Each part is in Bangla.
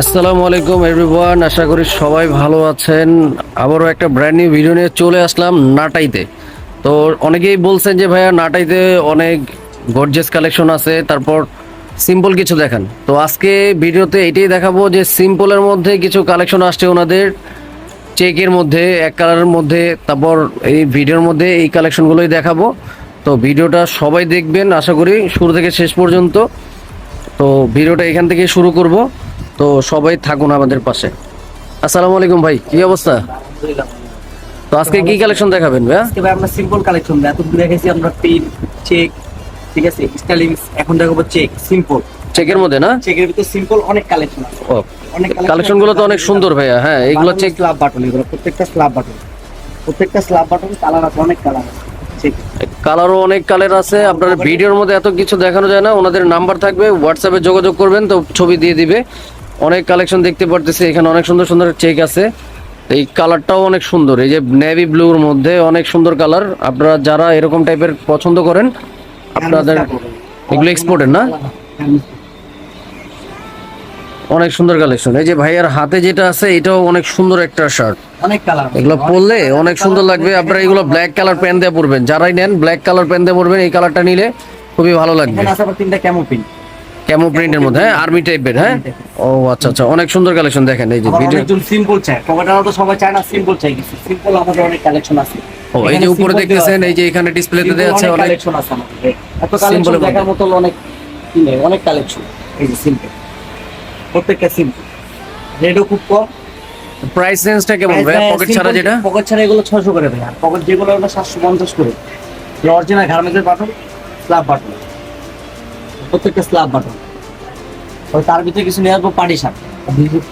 আসসালামু আলাইকুম এভরিওয়ান আশা করি সবাই ভালো আছেন। আবারও একটা ব্র্যান্ড নিউ ভিডিও নিয়ে চলে আসলাম নাটাইতে। তো অনেকেই বলছেন যে, ভাইয়া, নাটাইতে অনেক গর্জেস কালেকশন আছে। তারপর সিম্পল কিছু দেখান। তো আজকে ভিডিওতে এটাই দেখাবো যে সিম্পলের মধ্যে কিছু কালেকশন আসছে ওনাদের। চেকের মধ্যে, এক কালারের মধ্যে, তারপর এই ভিডিওর মধ্যে এই কালেকশনগুলোই দেখাবো। তো ভিডিওটা সবাই দেখবেন। আশা করি শুরু থেকে শেষ পর্যন্ত। তো ভিডিওটা এখান থেকে শুরু করব। তো সবাই থাকুন আমাদের পাশে। আসসালামু আলাইকুম ভাই কি অবস্থা? তো আজকে কি কালেকশন দেখাবেন ভাইয়া? আজকে ভাই আমরা সিম্পল কালেকশন এতদিন দেখেছি আমরা পিন চেক ঠিক আছে? স্টাইলিংস এখন দেখাবো চেক সিম্পল চেকের মধ্যে না? চেকের ভিতরে সিম্পল অনেক কালেকশন আছে। অনেক কালেকশনগুলো তো অনেক সুন্দর ভাইয়া হ্যাঁ এইগুলো চেক স্ল্যাব বাটন এগুলো প্রত্যেকটা স্ল্যাব বাটন প্রত্যেকটা স্ল্যাব বাটন কালার আছে অনেক কালার আছে। কালারও অনেক কালার আছে আপনার ভিডিওর মধ্যে এত কিছু দেখানো যায় না ওনাদের নাম্বার থাকবে হোয়াটসঅ্যাপে যোগাযোগ করবেন তো ছবি দিয়ে দিবে। অনেক কালেকশন দেখতে পারতেছি এখানে অনেক সুন্দর সুন্দর চেক আছে। এই কালারটাও অনেক সুন্দর এই যে নেভি ব্লুর মধ্যে অনেক সুন্দর কালার আপনারা যারা এরকম টাইপের পছন্দ করেন আপনাদের এগুলো এক্সপোর্টের না? অনেক সুন্দর কালেকশন এই যে ভাইয়ার হাতে যেটা আছে এটাও অনেক সুন্দর একটা শার্ট অনেক কালার এগুলো পরলে অনেক সুন্দর লাগবে। আপনারা এগুলো ব্ল্যাক কালার প্যান্ট দিয়ে পরবেন। যারাই নেন ব্ল্যাক কালার প্যান্ট দিয়ে পরবেন এই কালারটা নিলে খুবই ভালো লাগবে। তিনটা ক্যামো পিন ক্যামো প্রিন্টের মধ্যে হ্যাঁ? আর্মি টাইপের হ্যাঁ? ও আচ্ছা আচ্ছা। অনেক সুন্দর কালেকশন দেখেন এই যে ভিডিও অনেকজন সিম্পল চায়। পকেটারা তো সবাই চায় না সিম্পল চাই কিছু। সিম্পল আমাদের অনেক কালেকশন আছে। ও এই যে উপরে দেখতেছেন এই যে এখানে ডিসপ্লেতে দেওয়া আছে অনেক কালেকশন আছে আমাদের। এত কালেকশন দেখার মতো অনেক কি নেই অনেক কালেকশন এই যে সিম্পল প্রত্যেকটা সিম্পল রেডও খুব কম। প্রাইস রেঞ্জটা কেমন ভাই পকেট ছাড়া যেটা? পকেট ছাড়া এগুলো ছয়শো করে দেয় পকেট যেগুলো ওটা সাতশো পঞ্চাশ করে। অরিজিনাল গার্মেন্টের বাটন স্ল্যাব বাটন প্রত্যেকটা স্ল্যাব বাটন তার ভিতরে কিছু নিয়ে আসব পার্টি শার্ট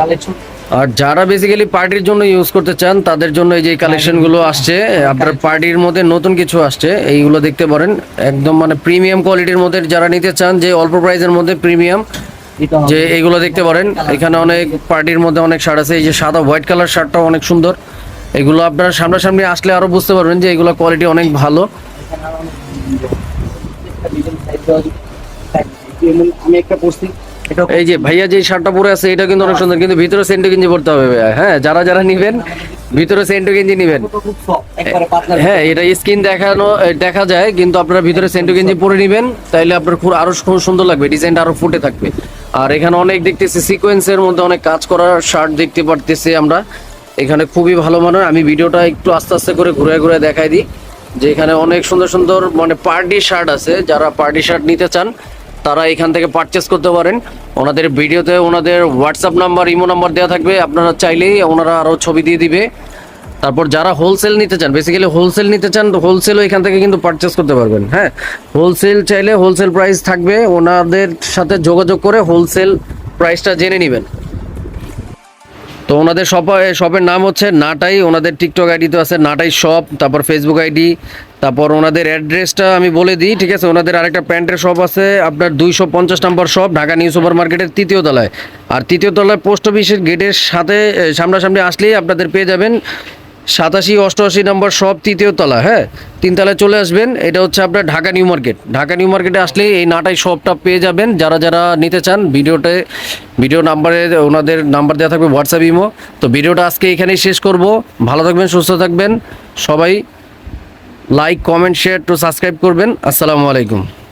কালেকশন আর যারা বেসিক্যালি পার্টির জন্য ইউজ করতে চান তাদের জন্য এই যে কালেকশনগুলো আসছে আপনার পার্টির মধ্যে নতুন কিছু আসছে এইগুলো দেখতে পারেন। একদম মানে প্রিমিয়াম কোয়ালিটির মধ্যে যারা নিতে চান যে অল্প প্রাইসের মধ্যে প্রিমিয়াম যে এইগুলো দেখতে পারেন। এখানে অনেক পার্টির মধ্যে অনেক শার্ট আছে এই যে সাদা হোয়াইট কালার শার্টটাও অনেক সুন্দর। এগুলো আপনারা সামনাসামনি আসলে আরও বুঝতে পারবেন যে এগুলো কোয়ালিটি অনেক ভালো। আমি একটা পড়ছি এই যে ভাইয়া যে শার্টটা পরে আছে এটা কিন্তু অনেক সুন্দর কিন্তু ভিতরে সেন্টো গেঞ্জি পড়তে হবে ভাইয়া। হ্যাঁ যারা যারা নিবেন ভিতরে সেন্টো গেঞ্জি নিবেন। হ্যাঁ এটা স্কিন দেখানো দেখা যায় কিন্তু আপনারা ভিতরে সেন্টো গেঞ্জি পরে নিবেন তাইলে আপনার খুব আরও খুব সুন্দর লাগবে ডিজাইনটা আরও ফুটে থাকবে। আর এখানে অনেক দেখতেছি সিকোয়েন্সের মধ্যে অনেক কাজ করা শার্ট দেখতে পারতেছি আমরা। এখানে খুবই ভালো মানের আমি ভিডিওটা একটু আস্তে আস্তে করে ঘুরে ঘুরে দেখাই দিই। যে এখানে অনেক সুন্দর সুন্দর মানে পার্টি শার্ট আছে যারা পার্টি শার্ট নিতে চান তারা এখান থেকে পারচেস করতে পারেন। ওনাদের ভিডিওতে ওনাদের হোয়াটসঅ্যাপ নাম্বার ইমো নাম্বার দেওয়া থাকবে। আপনারা চাইলেই ওনারা আরও ছবি দিয়ে দিবে। তারপর যারা হোলসেল নিতে চান বেসিক্যালি হোলসেল নিতে চান তো হোলসেলও এখান থেকে কিন্তু পারচেস করতে পারবেন হ্যাঁ? হোলসেল চাইলে হোলসেল প্রাইস থাকবে। ওনাদের সাথে যোগাযোগ করে হোলসেল প্রাইসটা জেনে নেবেন। তো ওনাদের শপ শপের নাম হচ্ছে নাটাই, ওনাদের টিকটক আইডি তো আছে নাটাই শপ তারপর ফেসবুক আইডি তারপর ওনাদের অ্যাড্রেসটা আমি বলে দিই, ঠিক আছে? ওনাদের আরেকটা প্যান্টের শপ আছে, আপনার দুইশো পঞ্চাশ নম্বর শপ ঢাকা নিউ সুপার মার্কেটের তৃতীয় তলায়। আর তৃতীয় তলায় পোস্ট অফিসের গেটের সাথে সামনাসামনি আসলেই আপনাদের পেয়ে যাবেন সাতাশি, অষ্টআশি নম্বর সব তৃতীয় তলা হ্যাঁ? তিনতলায় চলে আসবেন। এটা হচ্ছে আপনার Dhaka new market. Dhaka new মার্কেটে আসলেই এই নাটাই শপটা পেয়ে যাবেন। যারা যারা নিতে চান, ভিডিওতে, ভিডিও নাম্বারে ওনাদের নাম্বার দেওয়া থাকবে হোয়াটসঅ্যাপ ইমো তো ভিডিওটা আজকে এখানেই শেষ করব। ভালো থাকবেন, সুস্থ থাকবেন। সবাই like comment share to subscribe করবেন। আসসালামু আলাইকুম।